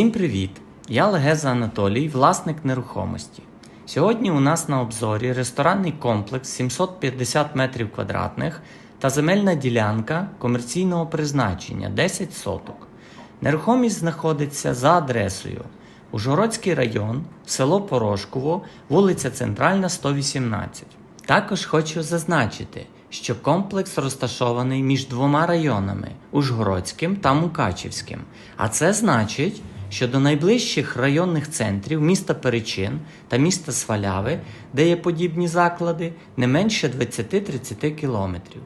Всім привіт! Я Легеза Анатолій, власник нерухомості. Сьогодні у нас на обзорі ресторанний комплекс 750 метрів квадратних та земельна ділянка комерційного призначення 10 соток. Нерухомість знаходиться за адресою Ужгородський район, село Порошково, вулиця Центральна, 118. Також хочу зазначити, що комплекс розташований між двома районами Ужгородським та Мукачівським. А це значить, що до найближчих районних центрів міста Перечин та міста Сваляви, де є подібні заклади, не менше 20-30 кілометрів.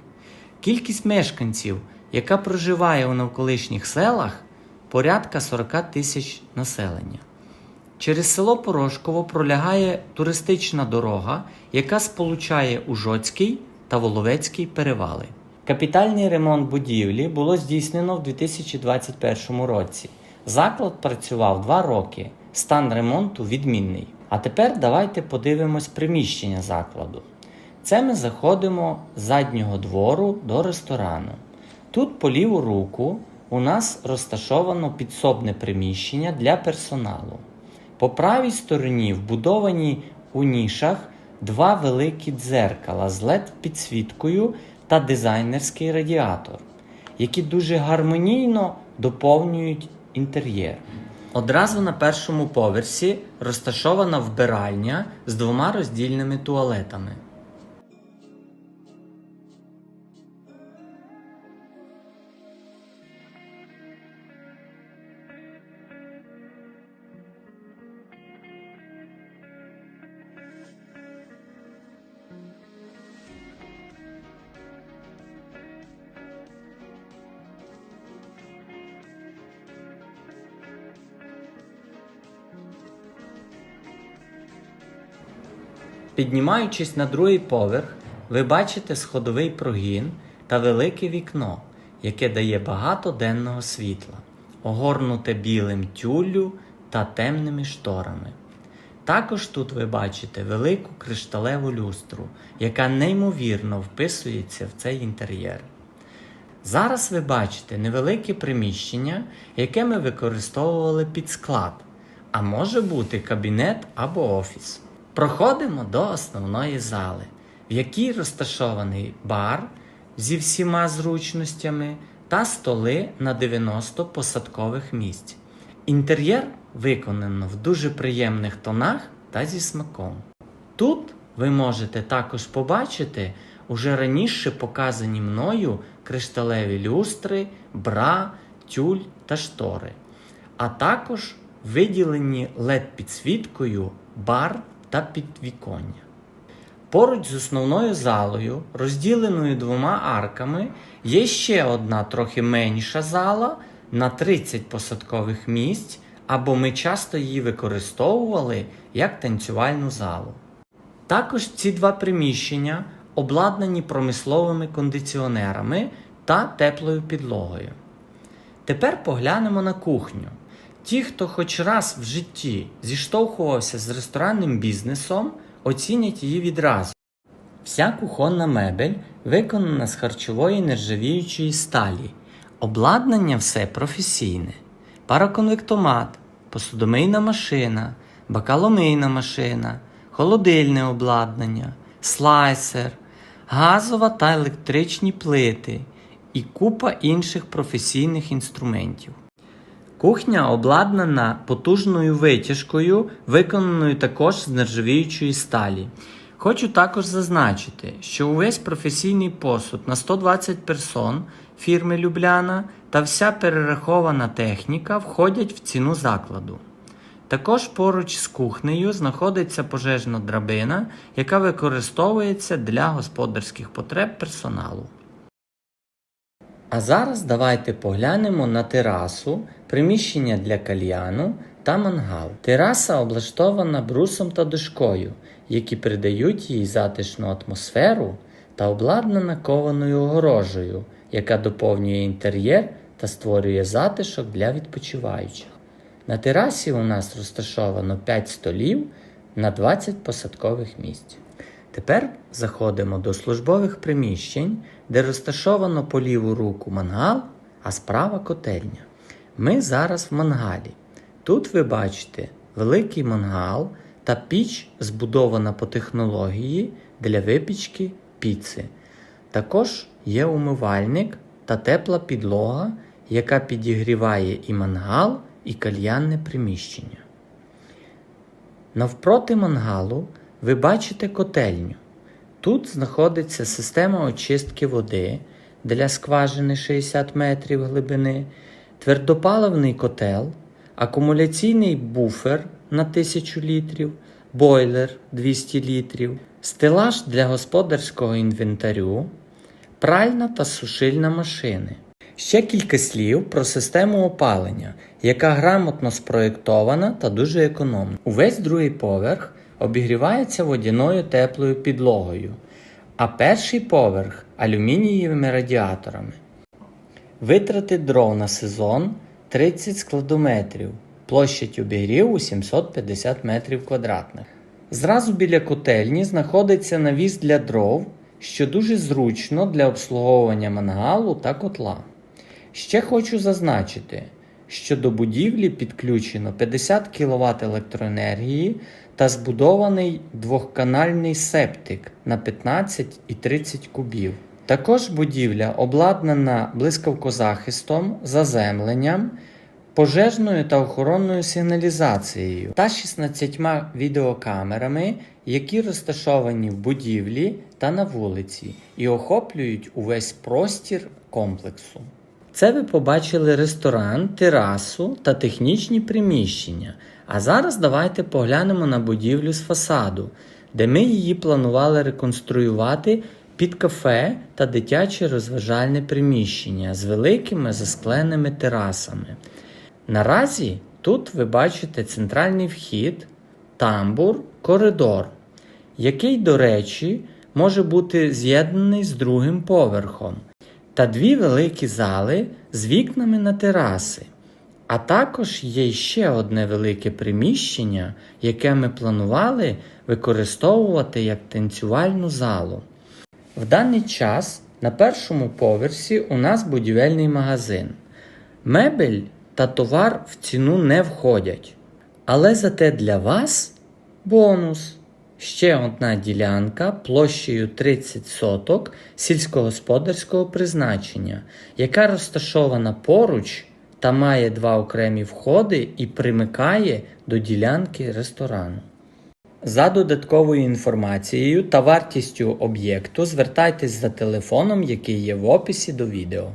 Кількість мешканців, яка проживає у навколишніх селах, порядка 40 тисяч населення. Через село Порошково пролягає туристична дорога, яка сполучає Ужоцький та Воловецький перевали. Капітальний ремонт будівлі було здійснено в 2021 році. Заклад працював два роки. Стан ремонту відмінний. А тепер давайте подивимось приміщення закладу. Це ми заходимо з заднього двору до ресторану. Тут по ліву руку у нас розташовано підсобне приміщення для персоналу. По правій стороні вбудовані у нішах два великі дзеркала з led підсвіткою та дизайнерський радіатор, які дуже гармонійно доповнюють інтер'єр. Одразу на першому поверсі розташована вбиральня з двома роздільними туалетами. Піднімаючись на другий поверх, ви бачите сходовий прогін та велике вікно, яке дає багато денного світла, огорнуте білим тюллю та темними шторами. Також тут ви бачите велику кришталеву люстру, яка неймовірно вписується в цей інтер'єр. Зараз ви бачите невелике приміщення, яке ми використовували під склад, а може бути кабінет або офіс. Проходимо до основної зали, в якій розташований бар зі всіма зручностями та столи на 90 посадкових місць. Інтер'єр виконано в дуже приємних тонах та зі смаком. Тут ви можете також побачити уже раніше показані мною кришталеві люстри, бра, тюль та штори, а також виділені LED-підсвіткою бар та підвіконня. Поруч з основною залою, розділеною двома арками, є ще одна трохи менша зала на 30 посадкових місць, або ми часто її використовували як танцювальну залу. Також ці два приміщення обладнані промисловими кондиціонерами та теплою підлогою. Тепер поглянемо на кухню. Ті, хто хоч раз в житті зіштовхувався з ресторанним бізнесом, оцінять її відразу. Вся кухонна мебель виконана з харчової нержавіючої сталі. Обладнання все професійне: пароконвектомат, посудомийна машина, бакаломийна машина, холодильне обладнання, слайсер, газова та електричні плити і купа інших професійних інструментів. Кухня обладнана потужною витяжкою, виконаною також з нержавіючої сталі. Хочу також зазначити, що увесь професійний посуд на 120 персон фірми Любляна та вся перерахована техніка входять в ціну закладу. Також поруч з кухнею знаходиться пожежна драбина, яка використовується для господарських потреб персоналу. А зараз давайте поглянемо на терасу, приміщення для кальяну та мангал. Тераса облаштована брусом та дошкою, які придають їй затишну атмосферу та обладнана кованою огорожею, яка доповнює інтер'єр та створює затишок для відпочиваючих. На терасі у нас розташовано 5 столів на 20 посадкових місць. Тепер заходимо до службових приміщень, де розташовано по ліву руку мангал, а справа котельня. Ми зараз в мангалі. Тут ви бачите великий мангал та піч, збудована по технології для випічки піци. Також є умивальник та тепла підлога, яка підігріває і мангал, і кальянне приміщення. Навпроти мангалу ви бачите котельню. Тут знаходиться система очистки води для скважини 60 метрів глибини, твердопаливний котел, акумуляційний буфер на 1000 літрів, бойлер 200 літрів, стелаж для господарського інвентарю, пральна та сушильна машини. Ще кілька слів про систему опалення, яка грамотно спроєктована та дуже економна. Увесь другий поверх обігрівається водяною теплою підлогою, а перший поверх алюмінієвими радіаторами. Витрати дров на сезон 30 складометрів, площадь обігріву 750 метрів квадратних. Зразу біля котельні знаходиться навіс для дров, що дуже зручно для обслуговування мангалу та котла. Ще хочу зазначити, що до будівлі підключено 50 кВт електроенергії та збудований двохканальний септик на 15 і 30 кубів. Також будівля обладнана блискавкозахистом, заземленням, пожежною та охоронною сигналізацією та 16 відеокамерами, які розташовані в будівлі та на вулиці і охоплюють увесь простір комплексу. Це ви побачили ресторан, терасу та технічні приміщення. А зараз давайте поглянемо на будівлю з фасаду, де ми її планували реконструювати під кафе та дитяче розважальне приміщення з великими заскленими терасами. Наразі тут ви бачите центральний вхід, тамбур, коридор, який, до речі, може бути з'єднаний з другим поверхом, та дві великі зали з вікнами на тераси. А також є ще одне велике приміщення, яке ми планували використовувати як танцювальну залу. В даний час на першому поверсі у нас будівельний магазин. Мебель та товар в ціну не входять. Але зате для вас бонус. Ще одна ділянка площею 30 соток сільськогосподарського призначення, яка розташована поруч та має два окремі входи і примикає до ділянки ресторану. За додатковою інформацією та вартістю об'єкту звертайтесь за телефоном, який є в описі до відео.